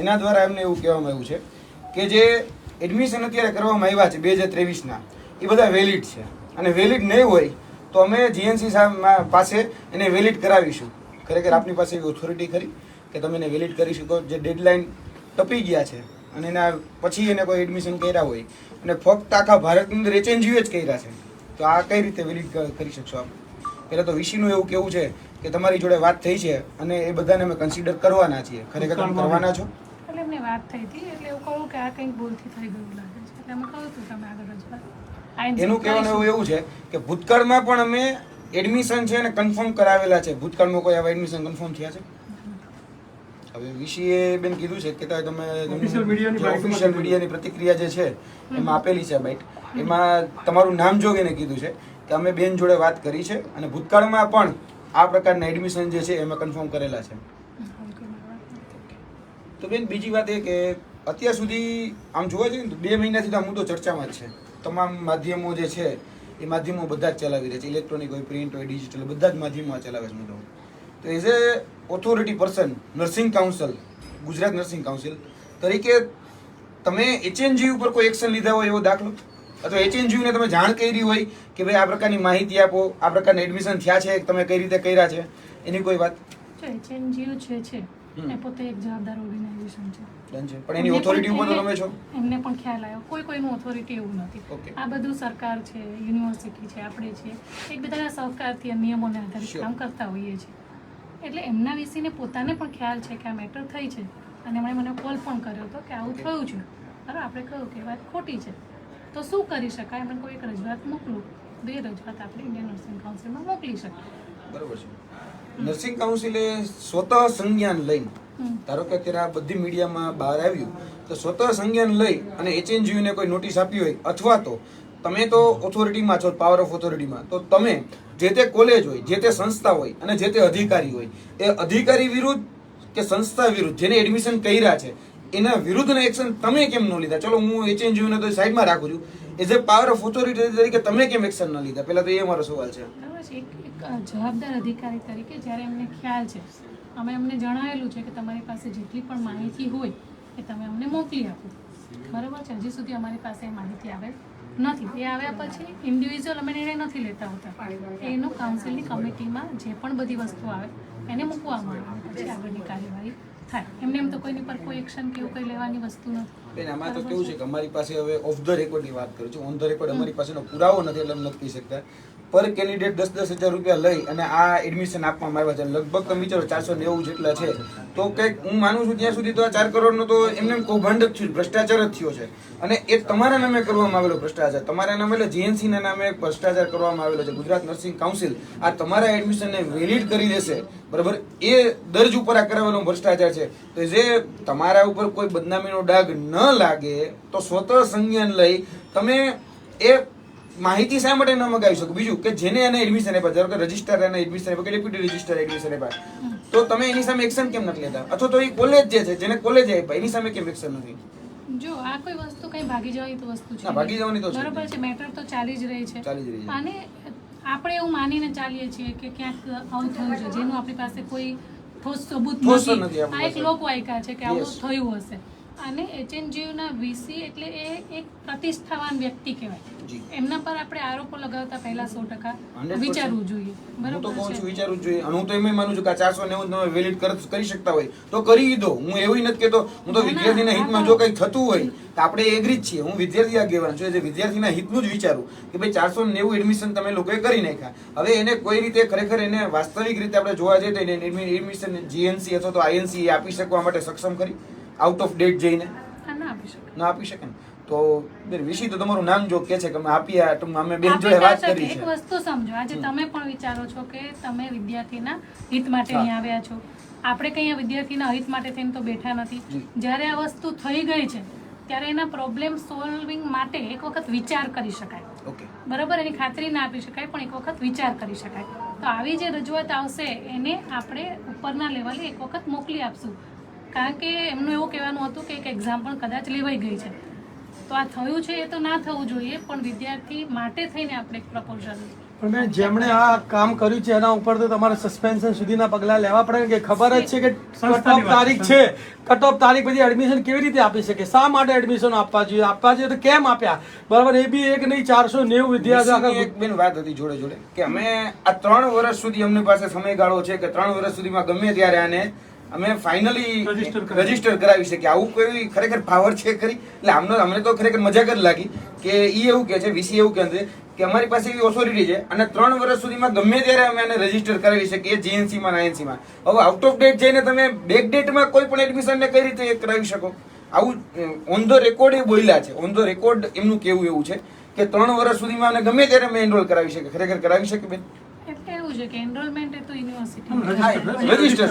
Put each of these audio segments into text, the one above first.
એના દ્વારા એમને એવું કહેવામાં આવ્યું છે કે જે એડમિશન અત્યારે કરવામાં આવ્યા છે બે હજાર ત્રેવીસના એ બધા વેલિડ છે. અને વેલિડ નહીં હોય તો અમે જીએનસી પાસે એને વેલિડ કરાવીશું. ખરેખર આપની પાસે એવી ઓથોરિટી ખરી કે તમે એને વેલિડ કરી શકો. જે ડેડલાઇન ટપી ગયા છે અને એના પછી એને કોઈ એડમિશન કર્યા હોય અને ફક્ત આખા ભારતની અંદર એચએનજીઓ જ કર્યા છે તો આ કઈ રીતે વેલિડ કરી શકશો આપ? પહેલાં તો વીસીનું એવું કેવું છે કે તમારી જોડે વાત થઈ છે અને એ બધાને અમે કન્સિડર કરવાના છીએ. ખરેખર તમે કરવાના છો? એટલે એમને વાત થઈ હતી એટલે એવું કહું કે આ કંઈક ભૂલથી થઈ ગયું લાગે છે. એટલે અમે કહ્યું હતું તમે આગળ રજૂઆત એનું કહેવાનું એવું એવું છે કે ભૂતકાળમાં પણ અમે એડમિશન છે અને કન્ફર્મ કરાવેલા છે. ભૂતકાળમાં કોઈ આવા એડમિશન કન્ફર્મ થયા છે? હવે વિશીએ બેન કીધું છે કે તમે ઓફિશિયલ મીડિયાની પ્રતિક્રિયા જે છે એમાં આપેલી છે બાઇટ એમાં તમારું નામ જોગીને કીધું છે કે અમે બેન જોડે વાત કરી છે અને ભૂતકાળમાં પણ આ પ્રકારના એડમિશન જે છે એમાં કન્ફર્મ કરેલા છે. તો બેન, બીજી વાત એ કે અત્યાર સુધી આમ જોવા જઈએ ને બે મહિનાથી તો આ મુદ્દો ચર્ચામાં જ છે. તમામ માધ્યમો જે છે, એ માધ્યમો બધા જ ચલાવી રહ્યા છે. ઇલેક્ટ્રોનિક હોય, પ્રિન્ટ હોય, ડિજિટલ બધા જ માધ્યમો આ ચલાવે છે મુદ્દો. તો as a authority person nursing council Gujarat nursing council તરીકે તમે એચએનજી ઉપર કોઈ એક્શન લીધા હોય એવો દાખલો? અથવા HNGU ને તમે જાણ કરી હોય કે ભાઈ આ પ્રકારની માહિતી આપો, આ પ્રકારના એડમિશન થયા છે, તમે કઈ રીતે કર્યા છે? એની કોઈ વાત? એચએનજીયુ છે છે. એ પોતે એક જવાબદાર ઓર્ગેનાઇઝેશન છે. પણ એની ઓથોરિટી ઉપર તમે છો? એમને પણ ખ્યાલ આવ્યો. કોઈ કોઈનું ઓથોરિટી એવું નથી. આ બધું સરકાર છે યુનિવર્સિટી છે આપણે છે એકબીજાના સહકારથી આ નિયમોને આધારિત. કામ કરતા હોઈએ છીએ. એટલે એમના વિશેને પોતાને પણ ખ્યાલ છે કે આ મેટર થઈ છે. અને એમણે મને કોલ પણ કર્યો હતો કે આવું થયું છે. બરાબર? આપણે કહ્યું કે વાત ખોટી છે. તો શું કરી શકાય? એમણે કોઈ એક રજૂઆત મોકલું. બે રજૂઆત આપણે ઇન્ડિયન નર્સિંગ કાઉન્સિલમાં મોકલી શકીએ બરાબર છે. નર્સિંગ કાઉન્સિલે સ્વતઃ સંજ્ઞાન લઈને ધારો કે અત્યારે આ બધી મીડિયામાં બહાર આવ્યું તો સ્વતઃ સંજ્ઞાન લઈ અને એચએનજીયુને કોઈ નોટિસ આપી હોય અથવા તો તમે તો ઓથોરિટીમાં છો પાવર ઓફ ઓથોરિટીમાં તો તમે જે તે કોલેજ હોય જે તે સંસ્થા હોય અને જે તે અધિકારી હોય એ અધિકારી વિરુદ્ધ કે સંસ્થા વિરુદ્ધ જેને એડમિશન કર્યા છે એના વિરુદ્ધના એક્શન તમે કેમ ન લીધા? ચલો હું એચએનજીયુને તો સાઈડમાં રાખું છું. As a power of authority તરીકે તમે કેમ એક્શન ન લીધા? પહેલા તો એ મારો સવાલ છે. જવાબદાર અધિકારી તરીકે જ્યારે એમને ખ્યાલ છે, અમે એમને જણાવેલું છે કે તમારી પાસે જેટલી પણ માહિતી હોય એ તમે અમને મોકલી આપો. બરાબર છે? હજી સુધી અમારી પાસે એ માહિતી આવે નથી. એ આવ્યા પછી ઇન્ડિવિજ્યુઅલ અમે નિર્ણય નથી લેતા હોતા. એનું કાઉન્સિલની કમિટીમાં જે પણ બધી વસ્તુ આવે, એને મૂકવામાં આવે. પછી આગળની કાર્યવાહી થાય. એમને એમ તો કોઈની પર કોઈ એક્શન કે એવું કંઈ લેવાની વસ્તુ નથી. બેન આમાં તો કેવું છે કે અમારી પાસે હવે ઓફ ધ રેકોર્ડની વાત કરું છું. ઓન ધ રેકોર્ડ અમારી પાસેનો પુરાવો નથી એટલે અમે નથી કહી શકતા. પર કેન્ડિડેટ દસ દસ હજાર રૂપિયા લઈ અને આ એડમિશન આપવામાં આવ્યા છે. લગભગ તમે વિચારો ચારસો નેવું જેટલા છે. તો કંઈક હું માનું છું ત્યાં સુધી તો આ ચાર કરોડનો તો એમને એમ કૌભાંડ જ થયું, ભ્રષ્ટાચાર જ થયો છે. અને એ તમારા નામે કરવામાં આવેલો ભ્રષ્ટાચાર, તમારા નામે એટલે જીએનસીના નામે ભ્રષ્ટાચાર કરવામાં આવેલો છે. ગુજરાત નર્સિંગ કાઉન્સિલ આ તમારા એડમિશનને વેલિડ કરી દેશે. બરાબર? એ દર્જ ઉપર આ કરાવેલો ભ્રષ્ટાચાર છે. તો જે તમારા ઉપર કોઈ બદનામીનો ડાઘ ન લાગે, તો સ્વતઃ સંજ્ઞાન લઈ તમે એ માહિતી શા માટે ન મગાવી શકું? બીજું કે જેને એને એડમિશન આપ્યા ધારો કે રજિસ્ટર એને એડમિશન આપ્યા કે ડેપ્યુટી રજિસ્ટર એડમિશન આપ્યા. તો તમે એની સામે એક્શન કેમ નથી લેતા? અથવા તો એ કોલેજ જે છે જેને કોલેજ આપ્યા એની સામે કેમ એક્શન નથી? જો આ કોઈ વસ્તુ કઈ ભાગી જવાની તો વસ્તુ છે ભાગી જવાની તો છે. બરોબર છે મેટર તો ચાલી જ રહી છે. ચાલી જ રહી છે. અને આપણે એવું માનીને ચાલીએ છીએ કે ક્યાંક આવું થયું છે જેનું આપણી પાસે કોઈ ઠોસ સબૂત નથી. આ એક લોકવાયકા છે કે આવું થયું હશે. અને એચએનજીયુના વીસી એટલે એ એક પ્રતિષ્ઠાવાન વ્યક્તિ કહેવાય. એમના પર આપણે આરોપો લગાવતા પહેલા સો ટકા 100% વિચારવું જોઈએ. બરાબર તો કહું છું. વિચારવું જોઈએ. અને હું તો એમ માનું છું કે ચારસો નેવું તમે વેલિડ કરી શકતા હોય. તો કરી દો. હું એવું નથી કહેતો હું તો વિદ્યાર્થીના હિતમાં જો કંઈ થતું હોય તો આપણે એગ્રી જ છીએ. હું વિદ્યાર્થી આગેવાન છું. જે વિદ્યાર્થીના હિતનું જ વિચારું કે ભાઈ ચારસો નેવું એડમિશન તમે લોકોએ કરી નાખ્યા. હવે એને કોઈ રીતે ખરેખર એને વાસ્તવિક રીતે આપણે જોવા જઈએ તો એને એડમિશન જીએનસી અથવા તો આઈએનસી આપી શકવા માટે સક્ષમ ખરી? આઉટ ઓફ ડેટ જઈને? ના આપી શકે. ના આપી શકે ને? તો બેન વિશી તો તમારું નામ જો કે છે કે અમે આપ્યા તો અમે બેન જોડે વાત કરી છે. એક વસ્તુ સમજો. આજે તમે પણ વિચારો છો કે તમે વિદ્યાર્થીના હિત માટે અહીં આવ્યા છો. આપણે કંઈ વિદ્યાર્થીના હિત માટે થઈને તો બેઠા નથી. જ્યારે આ વસ્તુ થઈ ગઈ છે ત્યારે એના પ્રોબ્લેમ સોલ્વિંગ માટે એક વખત વિચાર કરી શકાય. બરાબર? એની ખાતરી ના આપી શકાય પણ એક વખત વિચાર કરી શકાય. તો આવી જે રજૂઆત આવશે એને આપણે ઉપરના લેવલે એક વખત મોકલી આપશું. કારણ કે એમનું એવું કહેવાનું હતું કે એક એક્ઝામ પણ કદાચ લેવાઈ ગઈ છે. તો આ થયું છે એ તો ના થવું જોઈએ પણ વિદ્યાર્થી માટે થઈને આપણે એક પ્રપોઝલ પણ બેન જેમણે આ કામ કર્યું છે એના ઉપર તો તમારે સસ્પેન્શન સુધીના પગલાં લેવા પડે કે ખબર જ છે કે કટ ઓફ તારીખ છે. કટ ઓફ તારીખ પછી એડમિશન કેવી રીતે આપી શકે? શા માટે એડમિશન આપવા જોઈએ? આપવા જોઈએ તો કેમ આપ્યા? બરાબર એ બી એક નહીં ચારસો નેવું વિદ્યાર્થીઓ એક બેન વાત હતી જોડે જોડે કે અમે આ ત્રણ વર્ષ સુધી અમની પાસે સમયગાળો છે કે ત્રણ વર્ષ સુધીમાં ગમે ત્યારે આને અમે ફાઇનલી. રજિસ્ટર કરાવી. શકીએ આવું કોઈ ખરેખર પાવર છે ખરી? એટલે આમનો અમને તો ખરેખર મજાક જ લાગી કે એ એવું કે છે વીસી એવું કહે છે કે અમારી પાસે એવી ઓથોરિટી છે અને ત્રણ વર્ષ સુધીમાં ગમે ત્યારે અમે એને રજિસ્ટર કરાવી શકીએ જીએનસીમાં આઈએનસીમાં હવે આઉટ ઓફ ડેટ જઈને તમે બેક ડેટમાં કોઈ પણ એડમિશનને કઈ રીતે કરાવી શકો? આવું ઓન ધ રેકોર્ડ એ બોલ્યા છે. ઓન ધ રેકોર્ડ એમનું કેવું એવું છે કે ત્રણ વર્ષ સુધીમાં અને ગમે ત્યારે અમે એનરોલ કરાવી શકીએ. ખરેખર કરાવી શકીએ બેન? એટલે એવું છે કે એનરોલમેન્ટ એ તો યુનિવર્સિટી રજિસ્ટર રજિસ્ટર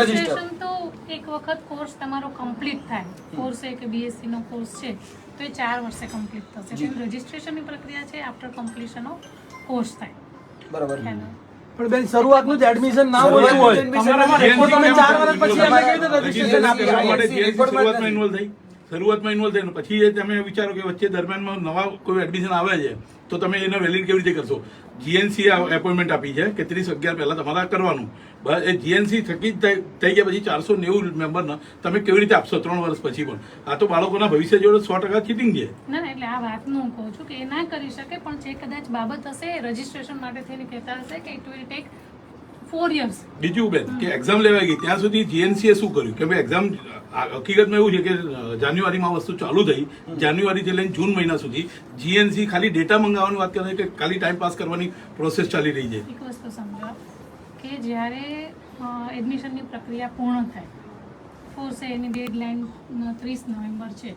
રજિસ્ટ્રેશન તો એક વખત કોર્સ તમારો કમ્પ્લીટ થાય. કોર્સ છે કે બીએસસી નો કોર્સ છે તો એ ચાર વર્ષે કમ્પ્લીટ થશે. રજિસ્ટ્રેશનની પ્રક્રિયા છે આફ્ટર કમ્પ્લીશન ઓફ કોર્સ થાય. બરાબર. પણ બેન શરૂઆતનું જ એડમિશન ના હોય એવું હોય રેકોર્ડ તમે ચાર વર્ષ પછી એમને કેવી રીતે રજિસ્ટ્રેશન આપી શકો? માટે INC રેકોર્ડમાં શરૂઆતમાં ઇન્વોલ્વ થઈ. શરૂઆતમાં ઇન્વોલ્વ થઈને, પછી તમે વિચારો કે વચ્ચે દરમિયાનમાં નવા કોઈ એડમિશન આવે છે, તો તમે એને વેલિડ કેવી રીતે કરશો? જીએનસી એપોઇન્ટમેન્ટ આપી છે કે ત્રીસ અગિયાર પહેલા તમારે કરવાનું. બસ, એ જીએનસી થકી જ થઈ- ગયા પછી ચારસો નેવું મેમ્બરને તમે કેવી રીતે આપશો? ત્રણ વર્ષ પછી પણ. આ તો બાળકોના ભવિષ્ય જોડે સો ટકા ચીટિંગ છે. ના એટલે આ વાતનું હું કહું છું કે એ ના કરી શકે, પણ જે કદાચ બાબત હશે રજીસ્ટ્રેશન માટે થઈને કહેતા હશે કે it will take four years બીજું બેન કે એક્ઝામ લેવાઈ ગઈ ત્યાં સુધી જીએનસીએ શું કર્યું? કે ભાઈ એક્ઝામ હકીકતમાં એવું છે કે જાન્યુઆરીમાં વસ્તુ ચાલુ થઈ. જાન્યુઆરીથી લઈને જૂન મહિના સુધી જીએનસી ખાલી ડેટા મંગાવવાની વાત કરે કે ખાલી ટાઈમ પાસ કરવાની પ્રોસેસ ચાલી રહી છે. એક વસ્તુ સમજો કે જ્યારે એડમિશનની પ્રક્રિયા પૂર્ણ થાય ફોર્સે એની ડેડલાઇન ત્રીસ નવેમ્બર છે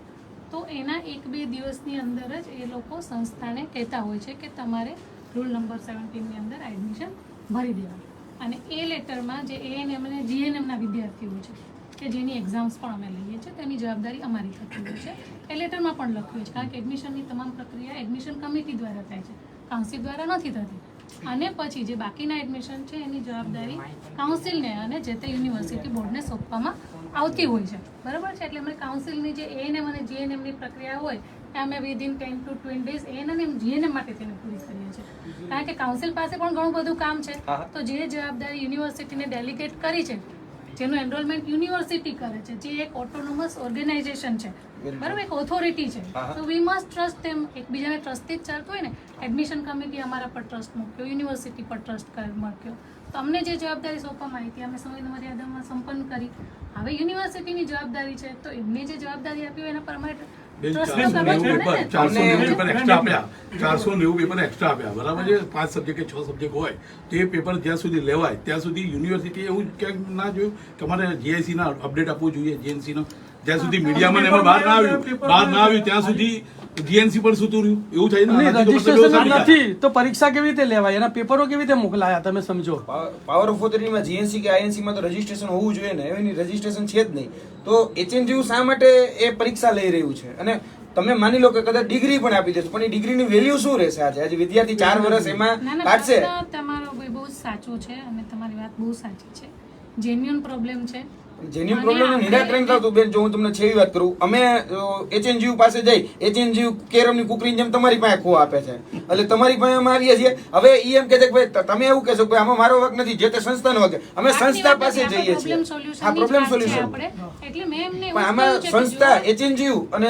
તો એના એક બે દિવસની અંદર જ એ લોકો સંસ્થાને કહેતા હોય છે કે તમારે રૂલ નંબર સેવન્ટીનની અંદર એડમિશન ભરી દેવાનું. અને એ લેટરમાં જે એએનએમ અને જીએનએમના વિદ્યાર્થીઓ છે, કે જેની એક્ઝામ્સ પણ અમે લઈએ છીએ, તેની જવાબદારી અમારી થતી હોય છે. એ લેટરમાં પણ લખ્યું છે કારણ કે એડમિશનની તમામ પ્રક્રિયા એડમિશન કમિટી દ્વારા થાય છે. કાઉન્સિલ દ્વારા નથી થતી. અને પછી જે બાકીના એડમિશન છે, એની જવાબદારી કાઉન્સિલને અને જે તે યુનિવર્સિટી બોર્ડને સોંપવામાં આવતી હોય છે. બરાબર છે? એટલે અમે કાઉન્સિલની જે એએનએમ અને જીએનએમની પ્રક્રિયા હોય, એ અમે within ten to twenty days ANM GNM માટે તેને પૂરી કરીએ છીએ. કારણ કે કાઉન્સિલ પાસે પણ ઘણું બધું કામ છે. તો જે જવાબદારી યુનિવર્સિટીને ડેલિગેટ કરી છે જેનું એનરોલમેન્ટ યુનિવર્સિટી કરે છે જે એક ઓટોનોમસ ઓર્ગેનાઇઝેશન છે. બરાબર? એક ઓથોરિટી છે. તો વી મસ્ટ ટ્રસ્ટ તેમ એકબીજાને ટ્રસ્ટથી જ ચાલતું હોય ને એડમિશન કમિટી અમારા પર ટ્રસ્ટ મૂક્યો યુનિવર્સિટી પર ટ્રસ્ટ મૂક્યો. તો અમને જે જવાબદારી સોંપવામાં આવી હતી અમે સમય મર્યાદામાં સંપન્ન કરી. હવે યુનિવર્સિટીની જવાબદારી છે તો એમને જે જવાબદારી આપી હોય એના પર અમારે ચારસો નેવું પેપર ને? ચારસો અમને- નેવું પેપર એક્સ્ટ્રા આપ્યા. ચારસો નેવું પેપર એક્સ્ટ્રા આપ્યા. બરાબર છે? પાંચ સબ્જેક્ટ કે છ સબ્જેક્ટ હોય તો એ પેપર જ્યાં સુધી લેવાય ત્યાં સુધી યુનિવર્સિટી એવું ક્યાંક ના જોયું કે અમારે જીઆઈસી ના અપડેટ આપવું જોઈએ જીએનસી નો. જ્યાં સુધી મીડિયામાં એમાં બહાર ના આવ્યું બહાર ના આવ્યું ત્યાં સુધી જીએનસી પણ સુતું રહ્યું. એવું થાય ને? રજીસ્ટ્રેશન નથી. તો પરીક્ષા કેવી રીતે લેવાય? એના પેપરો કેવી રીતે મોકલાયા તમે સમજો? પાવર ઓફ ઓથોરિટીમાં જીએનસી કે આઈએનસી માં તો રજીસ્ટ્રેશન હોવું જોઈએ ને. એની રજીસ્ટ્રેશન છે જ નહીં. તો એચએનજીયુ શા માટે એ પરીક્ષા લઈ રહ્યું છે? અને તમે માની લો કે કદાચ ડિગ્રી પણ આપી દેશો પણ એ ડિગ્રીની વેલ્યુ શું રહેશે આજે? આજે વિદ્યાર્થી ચાર વર્ષ એમાં ના ના કાઢશે. તમારો બહુ સાચો છે અને તમારી વાત બહુ સાચી છે. જેન્યુઅન પ્રોબ્લેમ છે. અને પ્રોબ્લેમ નિરાકરણ થતું. બેન જો હું તમને છેવી વાત કરું અમે એચએનજીયુ પાસે જઈ એચએનજીયુ કેરમની કુકરીની જેમ તમારી પાસે ખો આપે છે. એટલે તમારી પાસે અમે આવીએ છીએ. હવે ઈ એમ કહે છે કે ભાઈ તમે એવું કહેશો કે આમાં મારો વર્ક નથી જે તે સંસ્થાનો હક અમે સંસ્થા પાસે જઈએ છીએ. જ પ્રોબ્લેમ સોલ્યુશન એટલે મેં એમને પણ આમાં સંસ્થા એચએનજીયુ અને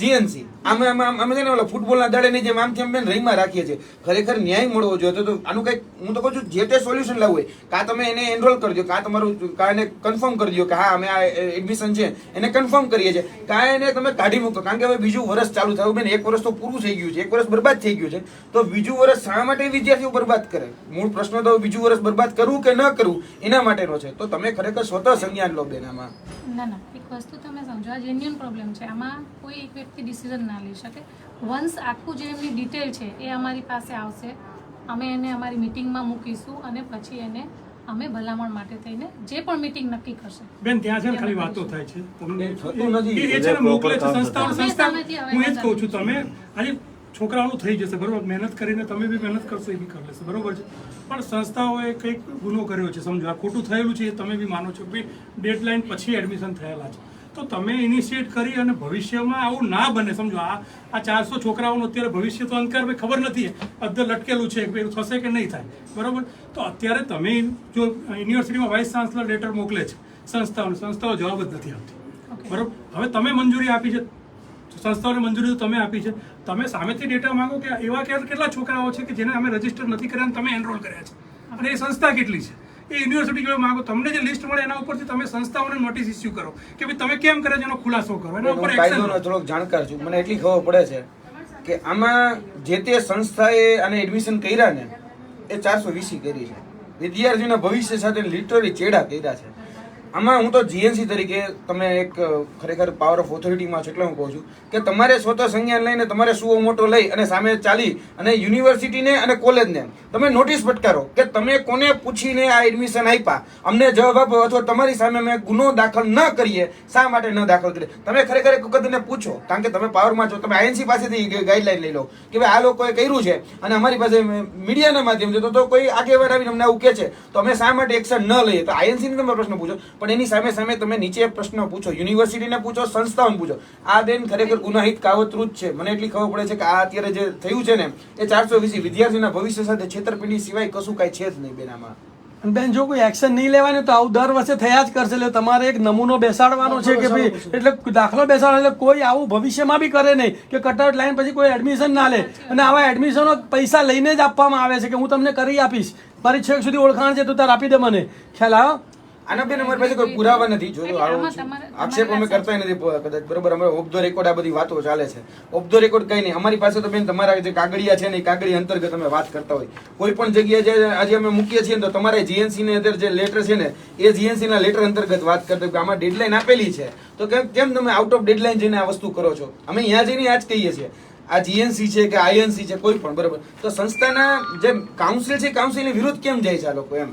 જીએનસી આમાં અમે છે ને ઓલા ફૂટબોલના દાડેની જેમ આમ તેમ બેન રહીમાં રાખીએ છીએ. ખરેખર ન્યાય મળવો જોઈએ તો- આનું કંઈક, હું તો કહું છું જે તે સોલ્યુશન લાવવું હોય. કાં તમે એને એનરોલ કરજો, કાં તમારું, કાં એને કન્ફર્મ કરી દો કે હા, અમે આ એડમિશન છે. એને કન્ફર્મ કરીએ છીએ. કાં એને તમે કાઢી મૂકો. કારણ કે હવે બીજું વર્ષ ચાલુ થયું. બેન, એક વર્ષ તો પૂરું થઈ ગયું છે. એક વર્ષ બરબાદ થઈ ગયું છે. તો બીજું વર્ષ શા માટે વિદ્યાર્થીઓ બરબાદ કરે? મૂળ પ્રશ્ન તો બીજું વર્ષ બરબાદ કરવું કે ન કરવું, એના માટેનો છે. તો તમે ખરેખર સ્વતઃ સંજ્ઞાન લો બેન આમાં. ના ના. એક વસ્તુ તમે સમજો આ જેન્યુઅન પ્રોબ્લેમ છે. આમાં કોઈ એક વ્યક્તિ ડિસિઝન ના લઈ શકે. વન્સ આખું જે એમની ડિટેલ છે એ અમારી પાસે આવશે અમે એને અમારી મિટિંગમાં મૂકીશું અને પછી એને અમે ભલામણ માટે થઈને જે પણ મિટિંગ નક્કી કરશે બેન ત્યાં છે ને ખાલી વાતો થાય છે. તમને થતું નથી. એ- એ છે ને મોકલે છે સંસ્થાઓ સંસ્થા હું એ જ કહું છું તમે આજે છોકરાઓનું થઈ જશે બરોબર? મહેનત કરીને તમે બી મહેનત કરશો એ બી કરી લેશે બરોબર છે? પણ સંસ્થાઓએ કંઈક ગુનો કર્યો છે સમજો આ ખોટું થયેલું છે એ તમે બી માનો છો. કે ડેડલાઇન પછી એડમિશન થયેલા છે. તો તમે ઇનિશિયેટ કરી અને ભવિષ્યમાં આવું ના બને. સમજો આ આ ચારસો છોકરાઓનું અત્યારે ભવિષ્ય તો અંધકાર ભાઈ ખબર નથી. અદ્ધર લટકેલું છે કે થશે કે નહીં થાય. બરાબર? તો અત્યારે તમે જો યુનિવર્સિટીમાં વાઇસ ચાન્સલર લેટર મોકલે છે સંસ્થાઓને. સંસ્થાઓ જવાબ જ નથી આપતી. બરાબર? હવે તમે મંજૂરી આપી છે. સંસ્થાઓને મંજૂરી તો તમે આપી છે. તમે સામેથી ડેટા માંગો કે એવા કેટલા છોકરાઓ છે કે જેને અમે રજિસ્ટર નથી કર્યા તમે એનરોલ કર્યા છે. અને એ સંસ્થા કેટલી છે? એ યુનિવર્સિટી જોડે માંગો તમને જે લિસ્ટ મળે એના ઉપરથી તમે સંસ્થાઓને નોટિસ ઇસ્યુ કરો. કે ભાઈ તમે કેમ કરે છે એનો ખુલાસો કરો એના ઉપર કાયદોનો થોડોક જાણકાર છું. મને એટલી ખબર પડે છે કે આમાં જે તે સંસ્થાએ આને એડમિશન કર્યા ને એ ચારસો વીસી કરી છે. વિદ્યાર્થીઓના ભવિષ્ય સાથે લિટરલી ચેડા કર્યા છે. આમાં હું તો જીએનસી તરીકે તમે એક ખરેખર પાવર ઓફ ઓથોરિટીમાં છો એટલે હું કહું છું કે તમારે સ્વતઃ સંજ્ઞાન લઈને તમારે સુઓ મોટો લઈ અને સામે ચાલી અને યુનિવર્સિટીને અને કોલેજને તમે નોટિસ ફટકારો કે તમે કોને પૂછીને આ એડમિશન આપ્યા? અમને જવાબ આપો અથવા તમારી સામે મેં ગુનો દાખલ ન કરીએ, શા માટે ન દાખલ કરીએ? તમે ખરેખર એક વખત પૂછો, કારણ કે તમે પાવરમાં છો, તમે આઈએનસી પાસેથી ગાઈડલાઈન લઈ લો કે ભાઈ આ લોકોએ કર્યું છે અને અમારી પાસે મીડિયાના માધ્યમથી, તો કોઈ આગેવાન આવીને અમને આવું કે છે, તો અમે શા માટે એક્શન ન લઈએ? તો આઈએનસીને તમે પ્રશ્ન પૂછો. પણ એની સામે સામે તમે નીચે પ્રશ્ન પૂછો. યુનિવર્સિટીને પૂછો સંસ્થાઓને પૂછો. આ બેન ખરેખર ગુનાહિત કાવતરું જ છે. મને એટલી ખબર પડે છે કે આ અત્યારે જે થયું છે ને એ ચારસો વીસી વિદ્યાર્થીના ભવિષ્ય સાથે છેતરપિંડી સિવાય કશું કાંઈ છે જ નહીં બેન આમાં બેન જો કોઈ એક્શન નહીં લેવાની તો આવું દર વર્ષે થયા જ કરશે. એટલે તમારે એક નમૂનો બેસાડવાનો છે કે ભાઈ એટલે દાખલો બેસાડો એટલે કોઈ આવું ભવિષ્યમાં બી કરે નહીં કે કટઆઉટ લાઈન પછી કોઈ એડમિશન ના લે. અને આવા એડમિશનો પૈસા લઈને જ આપવામાં આવે છે કે હું તમને કરી આપીશ. મારી છેક સુધી ઓળખાણ છે તો તાર આપી દે મને. ખ્યાલ આવ્યો? આના બેન અમારી પાસે કોઈ પુરાવા નથી. જો. આક્ષેપ અમે કરતા નથી કદાચ બરોબર અમે ઓફ ધ રેકોર્ડ આ બધી વાતો ચાલે છે. ઓફ ધ રેકોર્ડ કઈ નહીં. અમારી પાસે તો બેન તમારા જે કાગળિયા છે ને એ કાગળિયા અંતર્ગત અમે વાત કરતા હોય. કોઈ પણ જગ્યાએ જે આજે અમે મૂકીએ છીએ તો તમારે જીએનસી ને અંદર જે લેટર છે ને એ જીએનસી ના લેટર અંતર્ગત વાત કરતા હોય. કે આમાં ડેડલાઇન આપેલી છે. તો કેમ કેમ તમે આઉટ ઓફ ડેડલાઇન જઈને આ વસ્તુ કરો છો? અમે અહીંયા જઈને આ જ કહીએ છીએ. આ જીએનસી છે કે આઈએનસી છે કોઈ પણ બરોબર. તો સંસ્થાના જે કાઉન્સિલ છે કાઉન્સિલની વિરુદ્ધ કેમ જાય છે આ લોકો એમ?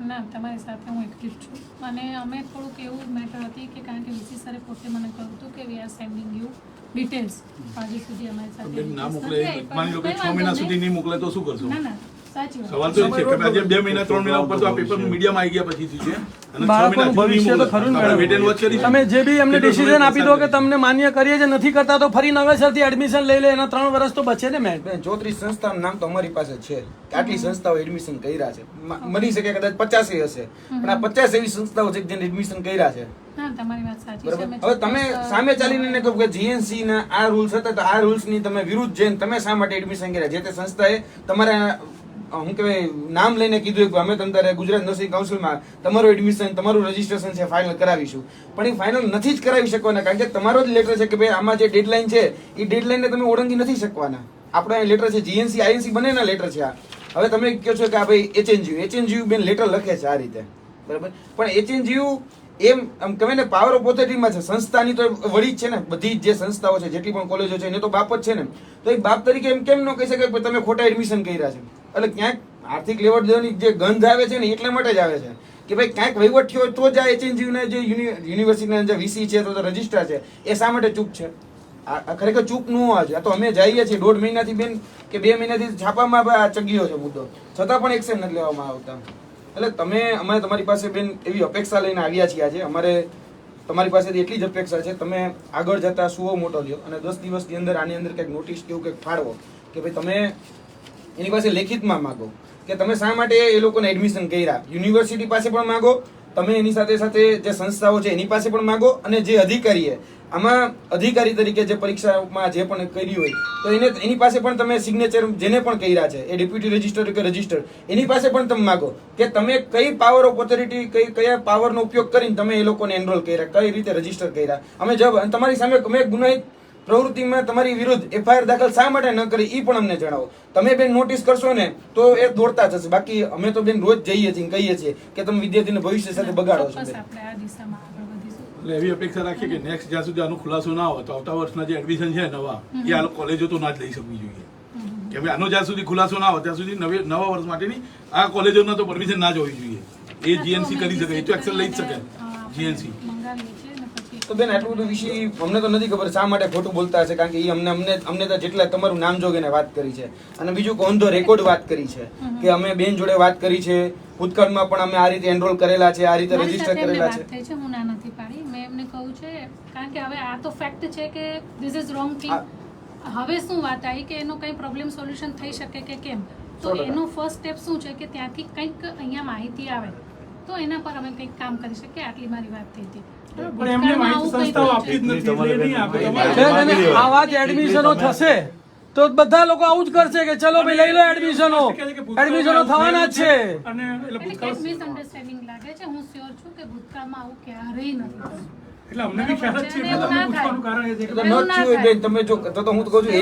ના તમારી સાથે હું એકલી જ છું. અને અમે થોડુંક એવું મેટર હતી કે કારણ કે વીસી સરે પોતે મને કહ્યું હતું કે we are sending you details હજી સુધી અમારી સાથે ના મોકલે માની લો કે છ મહિના સુધી નહીં. મોકલે તો શું કરશો? ના ના. સવાલ તો છે કે આજે બે મહિના ત્રણ મહિના ઉપર તો આ પેપર મીડિયામાં આવી ગયા પછી છે? બાળકોનું મહિના હજુ નહીં ભવિષ્ય તો ખરું મેડમ. wait and watch કરીશું. તમે જે બી એમને ડિસિઝન આપી દો કે તમને માન્ય કરીએ છે નથી કરતા તો ફરી નવેસરથી એડમિશન લઈ લે એના ત્રણ વર્ષ તો બચે ને મેમ ચોત્રીસ સંસ્થાનું નામ તો અમારી પાસે છે. આટલી સંસ્થાઓ એડમિશન કર્યા છે. મળી શકે કદાચ પચાસી હશે પણ આ પચાસ એવી સંસ્થાઓ છે કે જેને એડમિશન કર્યા છે. ના તમારી વાત સાચી છે. બરાબર? અમે હવે તમે સામે ચાલીને કહો કે જીએનસી ના આ રૂલ્સ હતા તો આ રૂલ્સની તમે વિરુદ્ધ જઈને તમે શા માટે એડમિશન કર્યા? જે તે સંસ્થાએ તમારા શું કહેવાય, નામ લઈને કીધું કે અમે તમારે ગુજરાત નર્સિંગ કાઉન્સિલમાં તમારું એડમિશન તમારું રજિસ્ટ્રેશન છે ફાઇનલ કરાવીશું. પણ એ ફાઇનલ નથી જ કરાવી શકવાના, કારણ કે તમારો જ લેટર છે કે ભાઈ આમાં જે ડેડલાઇન છે, એ ડેડલાઇનને તમે ઓળંગી નથી શકવાના. આપણા લેટર છે જીએનસી આઈએનસી બંનેના લેટર છે આ. હવે તમે કહો છો કે આ ભાઈ એચએનજીયુ એચએનજીયુ બેન લેટર લખે છે આ રીતે. બરાબર? પણ એચએનજીયુ એમ, આમ કહેવાય ને પાવર ઓફ ઓથોરિટીમાં છે. સંસ્થાની તો વળી જ છે ને, બધી જ જે સંસ્થાઓ છે, જેટલી પણ કોલેજો છે, એને તો બાપ જ છે ને. તો એ બાપ તરીકે એમ કેમ ન કહી શકે તમે ખોટા એડમિશન કર્યા છે? એટલે ક્યાંક આર્થિક લેવડ દેવાની જે ગંધ આવે છે ને, એટલા માટે જ આવે છે. કે ભાઈ ક્યાંક વહીવટ થયો તો જ આ એચએનજીયુ જે યુનિવર્સિટીના જે વીસી છે, તો રજિસ્ટ્રાર છે. એ શા માટે ચૂપ છે? આ ખરેખર ચૂપ ન હોવા જોઈએ. તો અમે જઈએ છીએ દોઢ મહિનાથી બેન કે બે મહિનાથી છાપામાં આ ચગ્યો છે મુદ્દો. છતાં પણ એક્શન નથી લેવામાં આવતા. એટલે તમે, અમે તમારી પાસે બેન એવી અપેક્ષા લઈને આવ્યા છીએ આજે. અમારે તમારી પાસેથી એટલી જ અપેક્ષા છે. તમે આગળ જતા સુવો મોટો લ્યો અને દસ દિવસની અંદર આની અંદર કંઈક નોટિસ કેવું કંઈક ફાળવો કે ભાઈ તમે એની પાસે લેખિતમાં માગો કે તમે શા માટે એ લોકોને એડમિશન કર્યા? યુનિવર્સિટી પાસે પણ માગો, તમે એની સાથે સાથે જે સંસ્થાઓ છે એની પાસે પણ માગો અને જે અધિકારીએ, આમાં અધિકારી તરીકે જે પરીક્ષામાં જે પણ કર્યું હોય, તો એને, એની પાસે પણ તમે સિગ્નેચર જેને પણ કર્યા છે, એ ડેપ્યુટી રજિસ્ટર કે રજિસ્ટર એની પાસે પણ તમે માગો કે તમે કઈ પાવર ઓફ ઓથોરિટી કઈ, કયા પાવરનો ઉપયોગ કરીને તમે એ લોકોને એનરોલ કર્યા, કઈ રીતે રજિસ્ટર કર્યા? અમે જવાબ, તમારી સામે અમે ગુનાહિત પ્રવૃત્તિમાં તમારી વિરુદ્ધ એફઆઈઆર દાખલ શા માટે ન કરી એ પણ અમને જણાવો. તમે બેન નોટિસ કરશો ને તો એ દોડતા જશે બાકી અમે તો બેન રોજ જઈએ છીએ કહીએ છીએ કે તમે વિદ્યાર્થીને ભવિષ્ય સાથે બગાડો છો આપણે આ દિશામાં એટલે એવી અપેક્ષા રાખીએ કે નેક્સ્ટ જ્યાં સુધી આનો ખુલાસો ના હોય તો આવતા વર્ષના જે એડમિશન છે નવા એ આ કોલેજો તો ના જ લઈ શકવી જોઈએ. કેમ કે આનો જ્યાં સુધી ખુલાસો ના હોય ત્યાં સુધી નવે નવા વર્ષ માટેની આ કોલેજોના તો પરમિશન ના જ હોવી જોઈએ. એ જીએનસી કરી શકે એ તો એક્શન લઈ જ શકે જીએનસી તો બેન આટલું બધું વિશે અમને તો નથી ખબર શા માટે ખોટું બોલતા હશે કારણ કે એ અમને અમને અમને તો જેટલા તમારું નામ જોગીને વાત કરી છે. અને બીજું કોન ધ રેકોર્ડ વાત કરી છે કે અમે બેન જોડે વાત કરી છે ભૂતકાળમાં પણ અમે આ રીતે એનરોલ કરેલા છે આ રીતે રજિસ્ટર કરેલા છે. હું ના નથી પાડી. મેં એમને કહું છે કારણ કે હવે આ તો ફેક્ટ છે કે ધીસ ઇઝ રોંગ થિંગ હવે શું વાત આવી કે એનો કંઈ પ્રોબ્લેમ સોલ્યુશન થઈ શકે કે કેમ? તો એનો ફર્સ્ટ સ્ટેપ શું છે કે ત્યાંથી કંઈક અહીંયા માહિતી આવે. તો એના પર અમે કંઈક કામ કરી શકીએ આટલી મારી વાત થઈ હતી. પણ એમને માહિતી સંસ્થાઓ થયું જ નથી એટલે નહીં આપે. છે તમારે અને આવા જ એડમિશનો થશે તો બધા લોકો આવું જ કરશે કે ચલો ભાઈ લઈ લો એડમિશનો એડમિશનો થવાના જ છે. અને મિસઅન્ડરસ્ટેન્ડિંગ લાગે છે. હું શ્યોર છું કે ભૂતકાળમાં આવું ક્યારેય નથી. એટલે અમને બી ખ્યાલ જ છે પૂછવાનું કારણ એ છે કે તો એવું ન ના થયું. તમે જો તો તો હું તો કહું છું.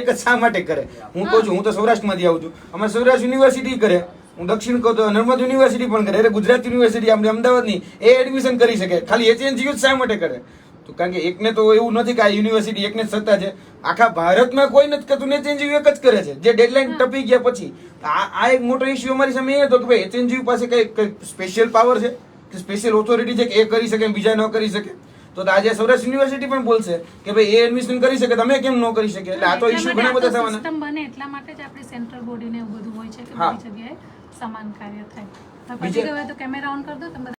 એક શા માટે કરે? હું કહું છું હું તો સૌરાષ્ટ્રમાંથી આવું છું. અમે સૌરાષ્ટ્ર યુનિવર્સિટી કરે. હું દક્ષિણ કહું તો નર્મદ યુનિવર્સિટી પણ કરે. એટલે ગુજરાત યુનિવર્સિટી આપણે અમદાવાદની એ એડમિશન કરી શકે. ખાલી એચએનજીયુ જ શા માટે કરે? તો કારણ કે એકને તો એવું નથી કે આ યુનિવર્સિટી એકને જ સત્તા છે. આખા ભારતમાં કોઈ નથી કરતું ને HNGU એક જ કરે છે. જે ડેડલાઇન ટપી ગયા પછી. આ આ એક મોટો ઇશ્યુ અમારી સામે એ હતો કે ભાઈ એચએનજીયુ પાસે કઈ કઈ સ્પેશિયલ પાવર છે? કે સ્પેશિયલ ઓથોરિટી છે કે એ કરી શકે બીજા ન કરી શકે? તો આજે સૌરાષ્ટ્ર યુનિવર્સિટી પણ બોલશે કે ભાઈ એ એડમિશન કરી શકે તમે કેમ ન કરી શકે? એટલે આ તો ઇશ્યુ ઘણા બધા થવાના. સિસ્ટમ બને એટલા માટે જ આપણે સેન્ટ્રલ બોડીને એવું બધું હોય છે કે. બધી જગ્યાએ. સમાન કાર્ય થાય. પછી હવે તો કેમેરા ઓન કરી દો તમે